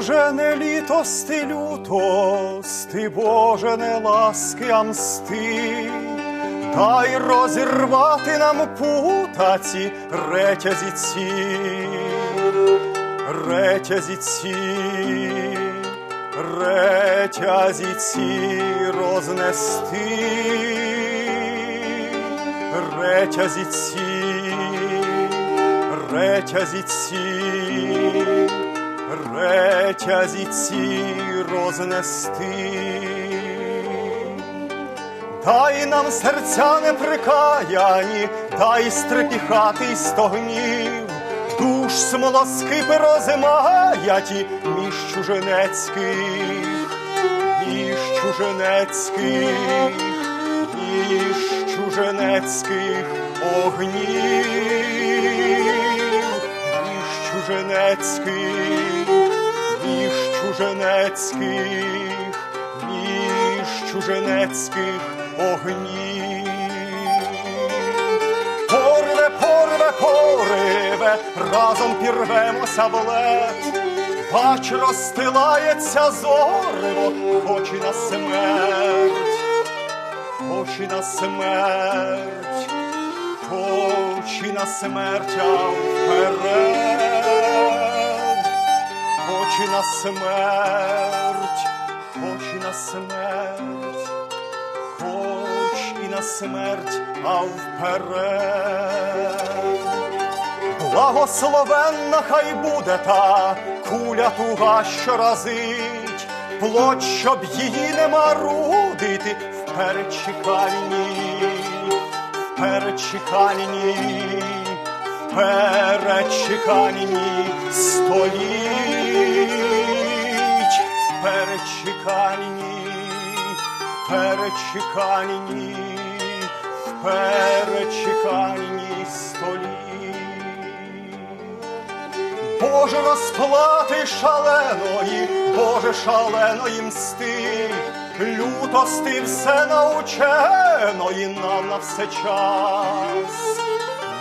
Боже, не літости лютости, Боже, не ласки, а мсти, дай розірвати нам путаці ретязі ці, ретязі ці, ретязі ці рознести, ретязі ці, ретязі ці, ретязі ці рознести. Дай нам серця неприкаяні, дай стрепіхати й стогнів, душ смолоскипи розмаяті між чуженецьких, між чуженецьких, між чуженецьких огнів, між чуженецьких, між чуженецьких огнів. Порве, порве, пориве, разом пірвемося в лед. Бач, розстилається зориво, очі на смерть, очі на смерть, очі на смерть, а вперед, на смерть, очі на смерть, хоч і на смерть, а вперед. Благословенна хай буде та куля туга, що разить, плоть, щоб її не марудити в перечеканні, в перечеканні, в перечеканні стоїть, перечеканні, в перечеканні стоїть. Боже розплати шаленої, Боже шаленої мсти, лютости все наученої нам на все час,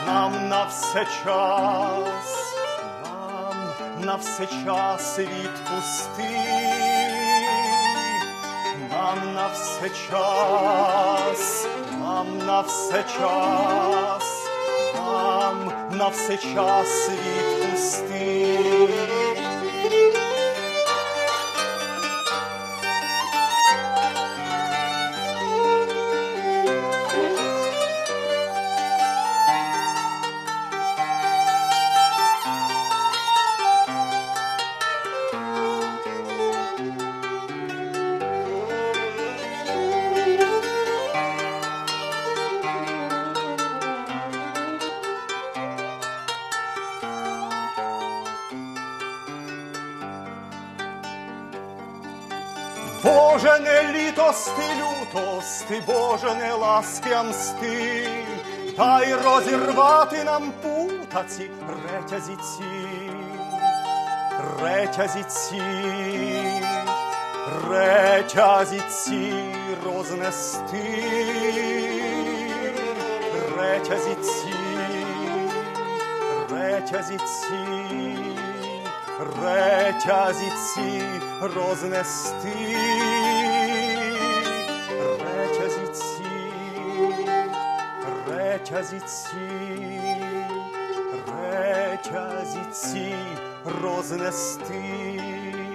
нам на все час, нам на все час відпусти, нам на все час, нам на все час, нам на все час відпусти. Боже, не літости, лютости, Боже, не ласки, а мсти, дай розірвати нам путаці ретязі ці, ретязі ці, ретязі ці рознести, ретязі ці, ретязі ці рознести, речазі ці, речазі ці, речазі ці рознести.